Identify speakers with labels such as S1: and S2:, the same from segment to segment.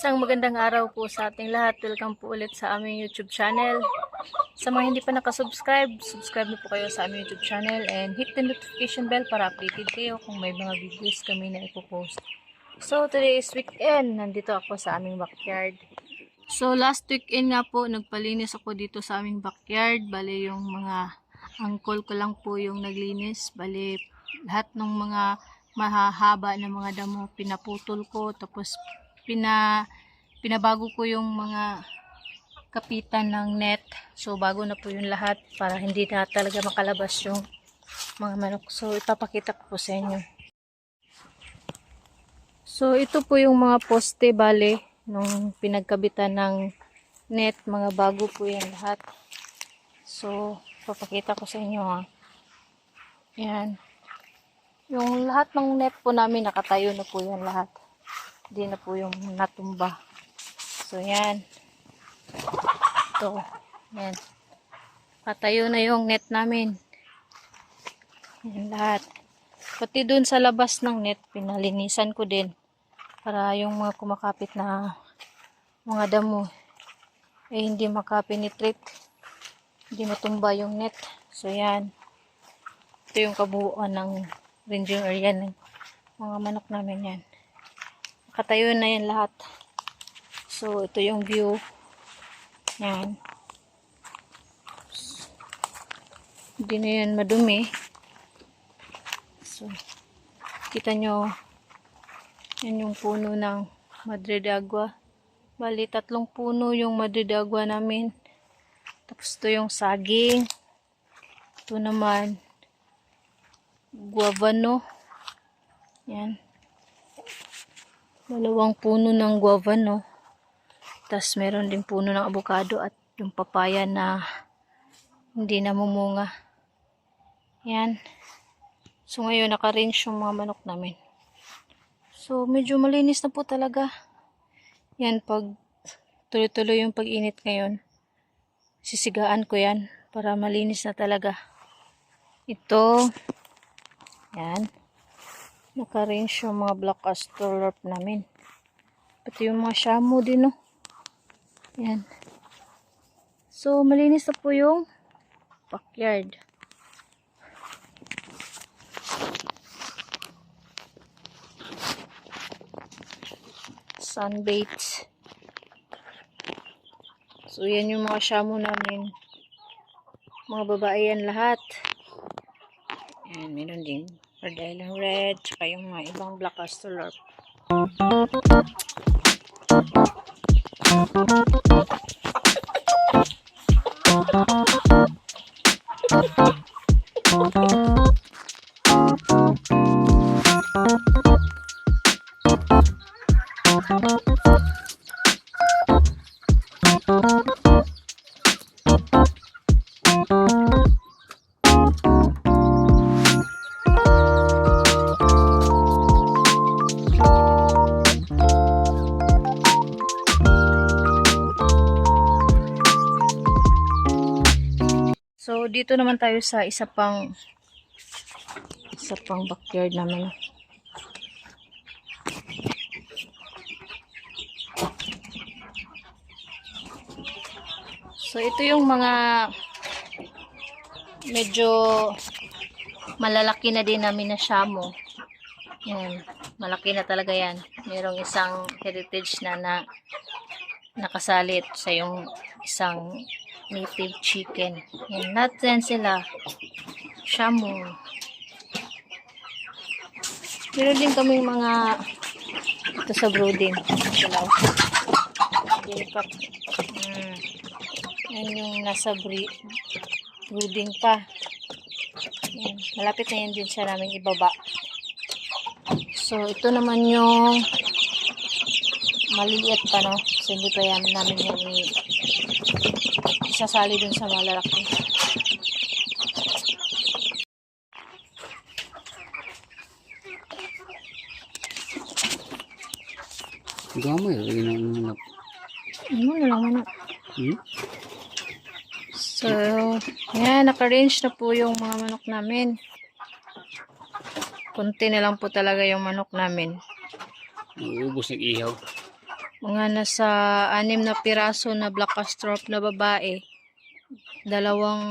S1: Isang magandang araw po sa ating lahat. Welcome po ulit sa aming YouTube channel. Sa mga hindi pa nakasubscribe, subscribe na po kayo sa aming YouTube channel and hit the notification bell para updated kayo kung may mga videos kami na ipopost. So, today is weekend. Nandito ako sa aming backyard. So, last weekend nga po, nagpalinis ako dito sa aming backyard. Bale, yung mga uncle ko lang po yung naglinis. Bale, lahat ng mga mahahaba na mga damo, pinaputol ko. Tapos, pina, pinabago ko yung mga kapitan ng net. So, bago na po yung lahat para hindi na talaga makalabas yung mga manok. So, ipapakita ko po sa inyo. So, ito po yung mga poste, bale, nung pinagkabitan ng net. Mga bago po yan lahat. So, papakita ko sa inyo ha. Yan. Yung lahat ng net po namin, nakatayo na po yan lahat. Hindi na po yung natumba. So, yan. Ito. Yan. Patayo na yung net namin. Yan lahat. Pati dun sa labas ng net, pinalinisan ko din. Para yung mga kumakapit na mga damo, eh hindi makapenetrate. Hindi matumba yung net. So, yan. Ito yung kabuuan ng ranging area ng mga manok namin yan. Nakatayo na yan lahat. So, ito yung view. Yan. Hindi na yan madumi. So, kita nyo, yan yung puno ng Madre de Agua. Bali, tatlong puno yung Madre de Agua namin. Tapos ito yung saging. Ito naman, guavano. Yan. Dalawang puno ng guavano. Tapos meron din puno ng avocado at yung papaya na hindi namumunga. Yan. So ngayon naka-range yung mga manok namin. So medyo malinis na po talaga. Yan pag tuloy-tuloy yung pag-init ngayon. Sisigaan ko yan para malinis na talaga. Ito. Yan. Naka-range yung mga black astrolorp namin. Pati yung mga shamu din, no. Yan. So, malinis na po yung backyard. Sunbaits. So, yan yung mga shamu namin. Mga babae yan lahat. Yan, meron din. Red Island Red, tsaka yung mga ibang black astrolorp. So, dito naman tayo sa isa pang isa pang backyard namin. So, ito yung mga medyo malalaki na din namin na shamo. Yan. Malaki na talaga yan. Merong isang heritage na na nakasalit sa yung isang native chicken. Yan, yan sila. Shamu. Meron din kami mga ito sa brooding. Sila. Dilpak. Mm. Yan yung nasa brooding pa. Yan. Malapit na yan din siya namin ibaba. So, ito naman yung maliit pa, no? So, hindi pa yan namin yan i- isasali dun sa malalaki.
S2: Gamay, lagi na nanap.
S1: Ano na lang ano.
S2: Hmm?
S1: So, yan, naka-range na po yung mga manok namin. Kunti na lang po talaga yung manok namin.
S2: Uubos ng ihaw.
S1: Mga nasa anim na piraso na black astrop na babae. Dalawang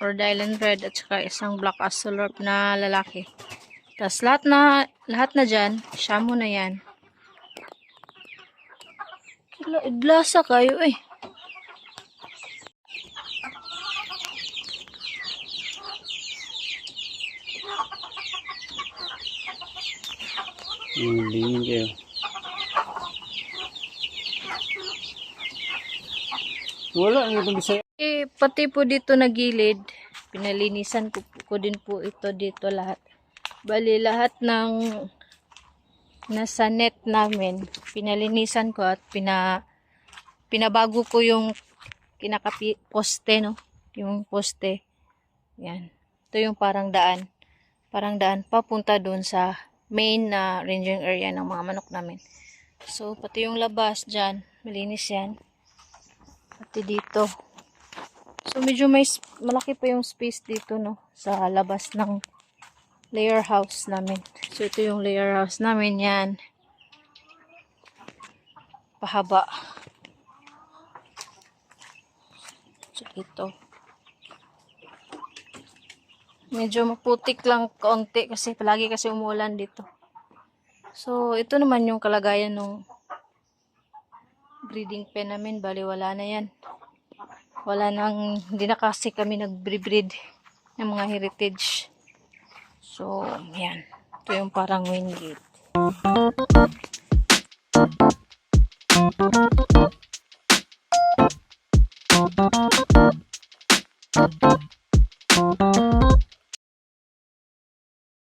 S1: Rhode Island Red at saka isang black astrop na lalaki. Tapos lahat na, lahat na dyan, siya mo na yan. Kila, iglasa kayo eh.
S2: Yung lingin kayo. Wala, ang itong bisaya.
S1: Eh, pati po dito na gilid, pinalinisan ko, ko din po ito dito lahat. Bali, lahat ng nasa net namin, pinalinisan ko at pina, pinabago ko yung kinakapi, poste, no? Yung poste. Yan. Ito yung parang daan. Parang daan papunta doon sa main na ranging area ng mga manok namin. So, pati yung labas dyan, malinis yan. Pati dito. So, medyo may malaki pa yung space dito, no? Sa labas ng layer house namin. So, ito yung layer house namin. Yan. Pahaba. So, ito. Medyo maputik lang kaunti kasi palagi kasi umulan dito. So, ito naman yung kalagayan ng breeding pen namin. Bali, wala na yan. Wala nang, hindi na kasi kami nag-breed ng mga heritage. So, yan. Ito yung parang gate.